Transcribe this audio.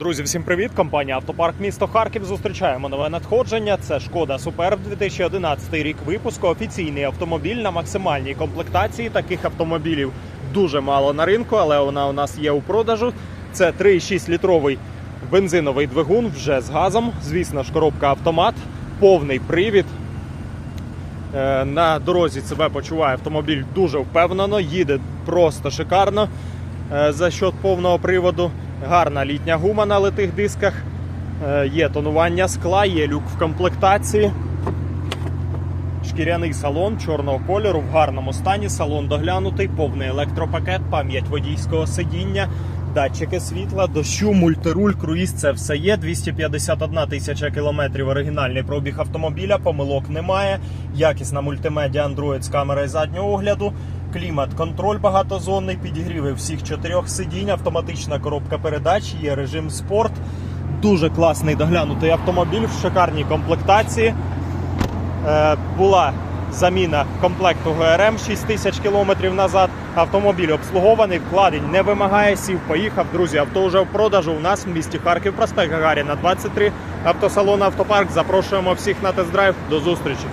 Друзі, всім привіт! Компанія Автопарк місто Харків. Зустрічаємо нове надходження. Це Шкода Суперб 2011 рік випуску. Офіційний автомобіль на максимальній комплектації. Таких автомобілів дуже мало на ринку, але вона у нас є у продажу. Це 3,6 літровий бензиновий двигун вже з газом. Звісно ж, коробка автомат, повний привід. Е, На дорозі себе почуває автомобіль дуже впевнено, їде просто шикарно е, за счет повного приводу. Гарна літня гума на литих дисках, е, є тонування скла, є люк в комплектації. Шкіряний салон чорного кольору в гарному стані. Салон доглянутий, повний електропакет, пам'ять водійського сидіння, датчики світла, дощу, мультируль, круїз. Це все є. 251 тисяча кілометрів оригінальний пробіг автомобіля. Помилок немає. Якісна мультимедіа Android з камерою заднього огляду. Клімат, контроль багатозонний, підігріви всіх чотирьох сидінь, автоматична коробка передач, є режим спорт. Дуже класний доглянутий автомобіль в шикарній комплектації. Е, була заміна комплекту ГРМ 6 тисяч кілометрів назад. Автомобіль обслугований, вкладень не вимагає, сів, поїхав. Друзі, авто вже в продажу у нас в місті Харків, проспект Гагаріна 23, автосалон Автопарк. Запрошуємо всіх на тест-драйв. До зустрічі.